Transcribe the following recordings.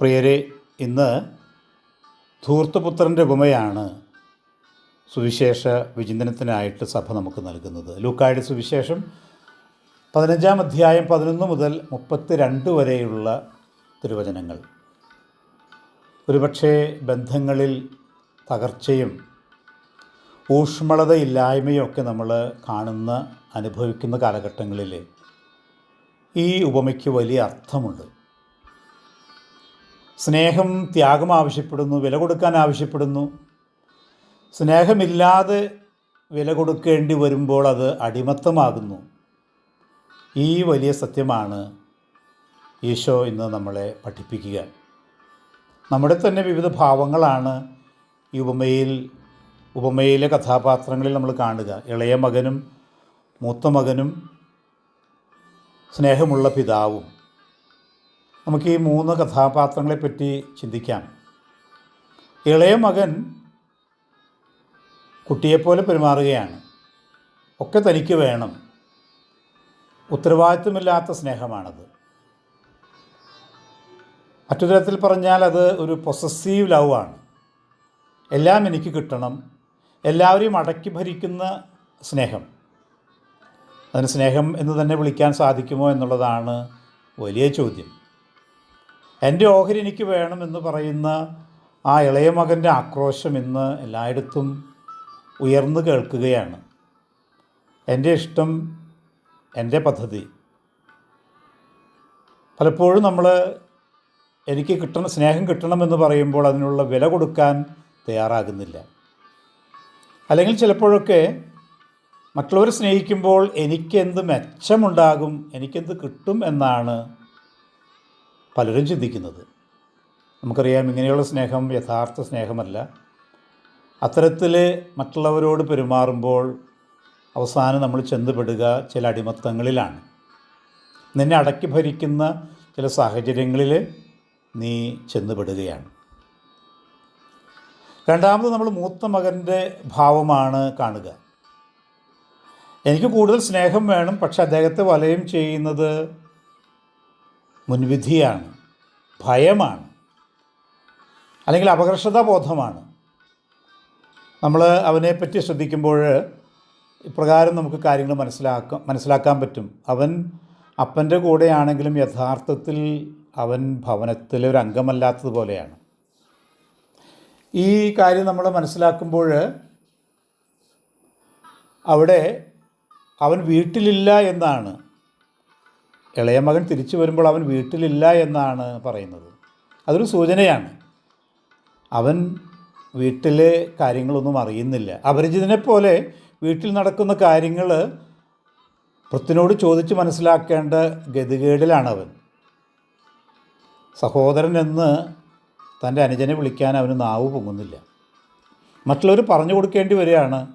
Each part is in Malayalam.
പ്രിയരെ ഇന്ന് ധൂർത്തപുത്രന്റെ ഉപമയാണ് സുവിശേഷ വിചിന്തനത്തിനായിട്ട് സഭ നമുക്ക് നൽകുന്നത്. ലൂക്കായുടെ സുവിശേഷം പതിനഞ്ചാം അധ്യായം പതിനൊന്ന് മുതൽ മുപ്പത്തി രണ്ട് വരെയുള്ള തിരുവചനങ്ങൾ. ഒരുപക്ഷെ ബന്ധങ്ങളിൽ തകർച്ചയും ഊഷ്മളതയില്ലായ്മയും ഒക്കെ നമ്മൾ കാണുന്ന അനുഭവിക്കുന്ന കാലഘട്ടങ്ങളിൽ ഈ ഉപമയ്ക്ക് വലിയ അർത്ഥമുണ്ട്. സ്നേഹം ത്യാഗം ആവശ്യപ്പെടുന്നു വില കൊടുക്കാൻ ആവശ്യപ്പെടുന്നു. സ്നേഹമില്ലാതെ വില കൊടുക്കേണ്ടി വരുമ്പോൾ അത് അടിമത്തമാകുന്നു. ഈ വലിയ സത്യമാണ് ഈശോ ഇന്ന് നമ്മളെ പഠിപ്പിക്കുക. നമ്മുടെ തന്നെ വിവിധ ഭാവങ്ങളാണ് ഈ ഉപമയിൽ ഉപമയിലെ കഥാപാത്രങ്ങളിൽ നമ്മൾ കാണുക. ഇളയ മകനും മൂത്ത മകനും സ്നേഹമുള്ള പിതാവും. നമുക്ക് ഈ മൂന്ന് കഥാപാത്രങ്ങളെപ്പറ്റി ചിന്തിക്കാം. ഇളയ മകൻ കുട്ടിയെപ്പോലെ പെരുമാറുകയാണ്. ഒക്കെ തനിക്ക് വേണം. ഉത്തരവാദിത്വമില്ലാത്ത സ്നേഹമാണത്. മറ്റൊരു തരത്തിൽ പറഞ്ഞാൽ അത് ഒരു പൊസസീവ് ലവ് ആണ്. എല്ലാം എനിക്ക് കിട്ടണം. എല്ലാവരെയും അടക്കി ഭരിക്കുന്ന സ്നേഹം. അതിന് സ്നേഹം എന്ന് തന്നെ വിളിക്കാൻ സാധിക്കുമോ എന്നുള്ളതാണ് വലിയ ചോദ്യം. എന്റെ ഓഹരി എനിക്ക് വേണമെന്ന് പറയുന്ന ആ ഇളയ മകന്റെ ആക്രോശം ഇന്ന് എല്ലായിടത്തും ഉയർന്നു കേൾക്കുകയാണ്. എന്റെ ഇഷ്ടം എന്റെ പദ്ധതി. പലപ്പോഴും നമ്മൾ എനിക്ക് കിട്ടണം സ്നേഹം കിട്ടണമെന്ന് പറയുമ്പോൾ അതിനുള്ള വില കൊടുക്കാൻ തയ്യാറാകുന്നില്ല. അല്ലെങ്കിൽ ചിലപ്പോഴൊക്കെ മറ്റുള്ളവരെ സ്നേഹിക്കുമ്പോൾ എനിക്കെന്ത് മെച്ചമുണ്ടാകും എനിക്കെന്ത് കിട്ടും എന്നാണ് പലരും ചിന്തിക്കുന്നത്. നമുക്കറിയാം ഇങ്ങനെയുള്ള സ്നേഹം യഥാർത്ഥ സ്നേഹമല്ല. അത്തരത്തിൽ മറ്റുള്ളവരോട് പെരുമാറുമ്പോൾ അവസാനം നമ്മൾ ചെന്നുപെടുക ചില അടിമത്തങ്ങളിലാണ്. നിന്നെ അടക്കി ഭരിക്കുന്ന ചില സാഹചര്യങ്ങളിൽ നീ ചെന്നുപെടുകയാണ്. രണ്ടാമത് നമ്മൾ മൂത്ത മകന്റെ ഭാവമാണ് കാണുക. എനിക്ക് കൂടുതൽ സ്നേഹം വേണം പക്ഷെ അദ്ദേഹത്തെ വലയം ചെയ്യുന്നത് മുൻവിധിയാണ്. ഭയമാണ്. അല്ലെങ്കിൽ അപകർഷതാബോധമാണ്. നമ്മൾ അവനെപ്പറ്റി ശ്രദ്ധിക്കുമ്പോൾ ഇപ്രകാരം നമുക്ക് കാര്യങ്ങൾ മനസ്സിലാക്കാം മനസ്സിലാക്കാൻ പറ്റും. അവൻ അപ്പന്റെ കൂടെയാണെങ്കിലും യഥാർത്ഥത്തിൽ അവൻ ഭവനത്തിലെ ഒരു അംഗമല്ലാത്തതുപോലെയാണ് ഈ കാര്യം നമ്മൾ മനസ്സിലാക്കുമ്പോൾ അവിടെ അവൻ വീട്ടിലില്ല എന്നാണ് ഇളയ മകൻ തിരിച്ചു വരുമ്പോൾ അവൻ വീട്ടിലില്ല എന്നാണ് പറയുന്നത്. അതൊരു സൂചനയാണ്. അവൻ വീട്ടിലെ കാര്യങ്ങളൊന്നും അറിയുന്നില്ല. അപരിചിതനെ പോലെ വീട്ടിൽ നടക്കുന്ന കാര്യങ്ങൾ പൃഥ്വിനോട് ചോദിച്ച് മനസ്സിലാക്കേണ്ട ഗതികേടിലാണ് അവൻ. സഹോദരൻ എന്ന് തന്റെ അനുജനെ വിളിക്കാൻ അവന് നാവ് പൊങ്ങുന്നില്ല. മറ്റുള്ളവർ പറഞ്ഞു കൊടുക്കേണ്ടി വരികയാണ്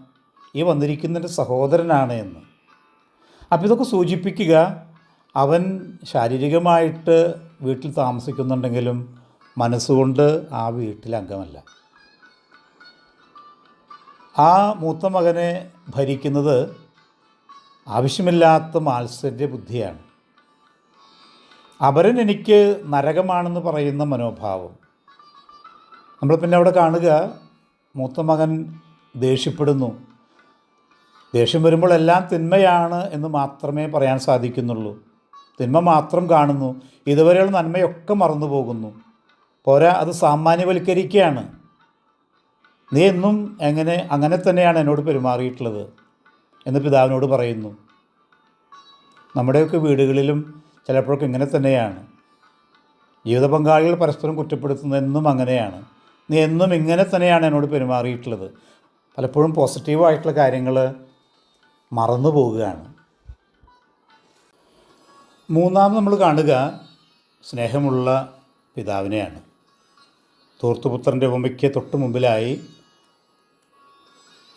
ഈ വന്നിരിക്കുന്നതിന്റെ സഹോദരനാണ് എന്ന്. അപ്പോൾ ഇതൊക്കെ സൂചിപ്പിക്കുക അവൻ ശാരീരികമായിട്ട് വീട്ടിൽ താമസിക്കുന്നുണ്ടെങ്കിലും മനസ്സുകൊണ്ട് ആ വീട്ടിലെ അംഗമല്ല. ആ മൂത്ത മകനെ ഭരിക്കുന്നത് ആവശ്യമില്ലാത്ത മാത്സര്യ ബുദ്ധിയാണ്. അപരൻ എനിക്ക് നരകമാണെന്ന് പറയുന്ന മനോഭാവം. നമ്മൾ പിന്നെ അവിടെ കാണുക മൂത്ത മകൻ ദേഷ്യപ്പെടുന്നു. ദേഷ്യം വരുമ്പോൾ എല്ലാം തിന്മയാണ് എന്ന് മാത്രമേ പറയാൻ സാധിക്കുന്നുള്ളൂ. തിന്മ മാത്രം കാണുന്നു. ഇതുവരെയുള്ള നന്മയൊക്കെ മറന്നു പോകുന്നു പോരാ അത് സാമാന്യവൽക്കരിക്കുകയാണ്. നീ എന്നും എങ്ങനെ അങ്ങനെ തന്നെയാണ് എന്നോട് പെരുമാറിയിട്ടുള്ളത് എന്ന് പിതാവിനോട് പറയുന്നു. നമ്മുടെയൊക്കെ വീടുകളിലും ചിലപ്പോഴൊക്കെ ഇങ്ങനെ തന്നെയാണ്. ജീവിത പങ്കാളികൾ പരസ്പരം കുറ്റപ്പെടുത്തുന്നത് എന്നും അങ്ങനെയാണ്. നീ എന്നും ഇങ്ങനെ തന്നെയാണ് എന്നോട് പെരുമാറിയിട്ടുള്ളത്. പലപ്പോഴും പോസിറ്റീവായിട്ടുള്ള കാര്യങ്ങൾ മറന്നു പോവുകയാണ് മൂന്നാമത് നമ്മൾ കാണുക സ്നേഹമുള്ള പിതാവിനെയാണ്. തൂർത്തുപുത്രന്റെ ഉപമയ്ക്ക് തൊട്ട് മുമ്പിലായി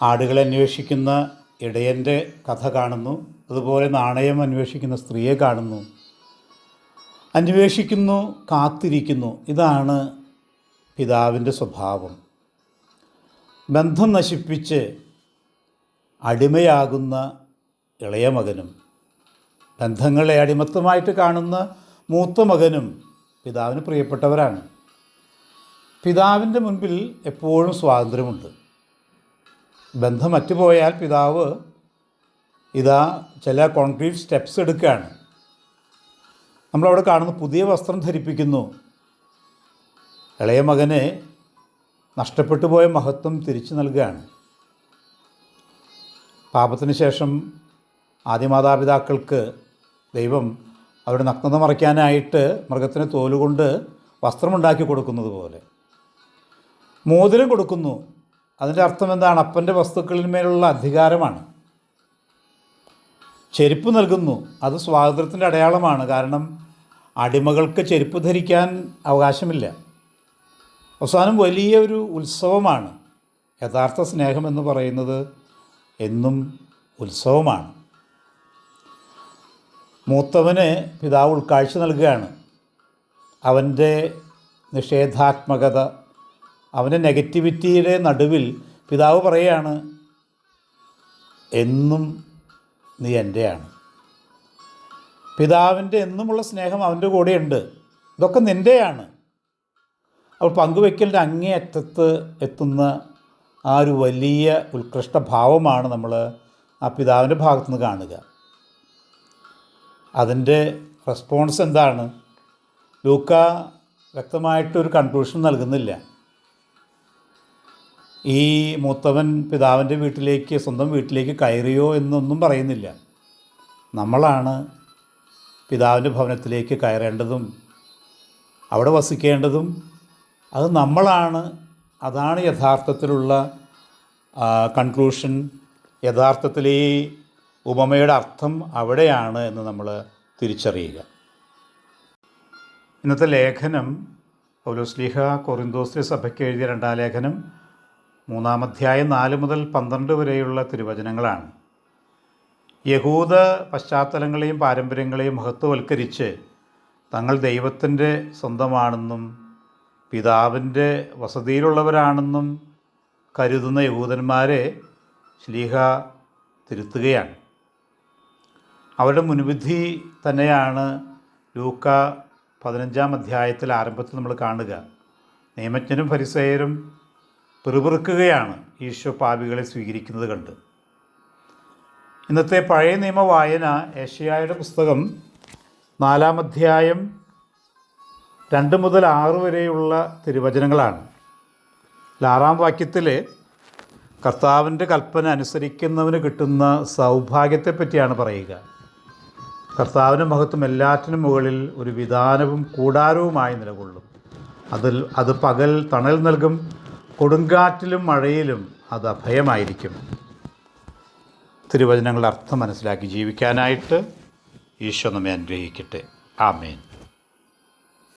ആടുകളെ അന്വേഷിക്കുന്ന ഇടയന്റെ കഥ കാണുന്നു. അതുപോലെ നാണയം അന്വേഷിക്കുന്ന സ്ത്രീയെ കാണുന്നു. അന്വേഷിക്കുന്നു കാത്തിരിക്കുന്നു. ഇതാണ് പിതാവിന്റെ സ്വഭാവം. ബന്ധം നശിപ്പിച്ച് അടിമയാകുന്ന ഇളയ മകനും. ബന്ധങ്ങളെ അടിമത്തമായിട്ട് കാണുന്ന മൂത്ത മകനും പിതാവിന് പ്രിയപ്പെട്ടവരാണ്. പിതാവിന്റെ മുൻപിൽ എപ്പോഴും സ്വാതന്ത്ര്യമുണ്ട്. ബന്ധം മറ്റുപോയാൽ പിതാവ് ഇതാ ചില കോൺക്രീറ്റ് സ്റ്റെപ്സ് എടുക്കുകയാണ്. നമ്മളവിടെ കാണുന്ന പുതിയ വസ്ത്രം ധരിപ്പിക്കുന്നു. ഇളയ മകനെ നഷ്ടപ്പെട്ടു പോയ മഹത്വം തിരിച്ചു നൽകുകയാണ്. പാപത്തിന് ശേഷം ആദ്യമാതാപിതാക്കൾക്ക് ദൈവം അവരുടെ നഗ്നത മറയ്ക്കാനായിട്ട് മൃഗത്തിന് തോലുകൊണ്ട് വസ്ത്രമുണ്ടാക്കി കൊടുക്കുന്നത് പോലെ. മോതിരം കൊടുക്കുന്നു. അതിന്റെ അർത്ഥം എന്താണ്? അപ്പന്റെ വസ്തുക്കളിന്മേലുള്ള അധികാരമാണ്. ചെരുപ്പ് നൽകുന്നു. അത് സ്വാതന്ത്ര്യത്തിന്റെ അടയാളമാണ്. കാരണം അടിമകൾക്ക് ചെരുപ്പ് ധരിക്കാൻ അവകാശമില്ല. അവസാനം വലിയ ഒരു ഉത്സവമാണ്. യഥാർത്ഥ സ്നേഹം എന്ന് പറയുന്നത് എന്നും ഉത്സവമാണ്. മൂത്തവന് പിതാവ് ഉൾക്കാഴ്ച നൽകുകയാണ്. അവന്റെ നിഷേധാത്മകത അവന്റെ നെഗറ്റിവിറ്റിയുടെ നടുവിൽ പിതാവ് പറയുകയാണ് എന്നും നീ എന്റെയാണ്. പിതാവിന്റെ എന്നുമുള്ള സ്നേഹം അവന്റെ കൂടെയുണ്ട്. ഇതൊക്കെ നിന്റെയാണ്. അപ്പോൾ പങ്കുവെക്കലിന്റെ അങ്ങേയറ്റത്ത് എത്തുന്ന ആ ഒരു വലിയ ഉത്കൃഷ്ട ഭാവമാണ് നമ്മൾ ആ പിതാവിന്റെ ഭാഗത്തുനിന്ന് കാണുക. അതിന്റെ റെസ്പോൺസ് എന്താണ്? ലൂക്ക വ്യക്തമായിട്ടൊരു കൺക്ലൂഷൻ നൽകുന്നില്ല. ഈ മൂത്തവൻ പിതാവിന്റെ വീട്ടിലേക്ക് സ്വന്തം വീട്ടിലേക്ക് കയറിയോ എന്നൊന്നും പറയുന്നില്ല. നമ്മളാണ് പിതാവിന്റെ ഭവനത്തിലേക്ക് കയറേണ്ടതും അവിടെ വസിക്കേണ്ടതും അത് നമ്മളാണ്. അതാണ് യഥാർത്ഥത്തിലുള്ള കൺക്ലൂഷൻ യഥാർത്ഥത്തിൽ ഈ ഉപമയുടെ അർത്ഥം അവിടെയാണ് എന്ന് നമ്മൾ തിരിച്ചറിയുക. ഇന്നത്തെ ലേഖനം പൗലോസ്ലിഹ കൊറിന്തോസ്ലി സഭയ്ക്ക് എഴുതിയ രണ്ടാം ലേഖനം മൂന്നാമധ്യായം നാല് മുതൽ പന്ത്രണ്ട് വരെയുള്ള തിരുവചനങ്ങളാണ്. യഹൂദ പശ്ചാത്തലങ്ങളെയും പാരമ്പര്യങ്ങളെയും മഹത്വവൽക്കരിച്ച് തങ്ങൾ ദൈവത്തിന്റെ സ്വന്തമാണെന്നും പിതാവിന്റെ വസതിയിലുള്ളവരാണെന്നും കരുതുന്ന യഹൂദന്മാരെ ശ്ലീഹ തിരുത്തുകയാണ്. അവരുടെ മുൻവിധി തന്നെയാണ് ലൂക്ക പതിനഞ്ചാം അധ്യായത്തിൽ ആരംഭത്തിൽ നമ്മൾ കാണുക. നിയമജ്ഞനും ഫരിസേയരും പിറുപിറുക്കുകയാണ് ഈശോ പാപികളെ സ്വീകരിക്കുന്നത് കണ്ട്. ഇന്നത്തെ പഴയ നിയമ വായന ഏഷ്യായുടെ പുസ്തകം നാലാം അധ്യായം രണ്ട് മുതൽ ആറ് വരെയുള്ള തിരുവചനങ്ങളാണ്. ആറാം വാക്യത്തിൽ കർത്താവിന്റെ കൽപ്പന അനുസരിക്കുന്നവന് കിട്ടുന്ന സൗഭാഗ്യത്തെപ്പറ്റിയാണ് പറയുക. കർത്താവിന്റെ മഹത്വം എല്ലാറ്റിനും മുകളിൽ ഒരു വിധാനവും കൂടാരവുമായി നിലകൊള്ളും. അതിൽ അത് പകൽ തണൽ നൽകും കൊടുങ്കാറ്റിലും മഴയിലും അത് അഭയമായിരിക്കും. തിരുവചനങ്ങളുടെ അർത്ഥം മനസ്സിലാക്കി ജീവിക്കാനായിട്ട് ഈശോ നമ്മെ അനുഗ്രഹിക്കട്ടെ. ആമേൻ.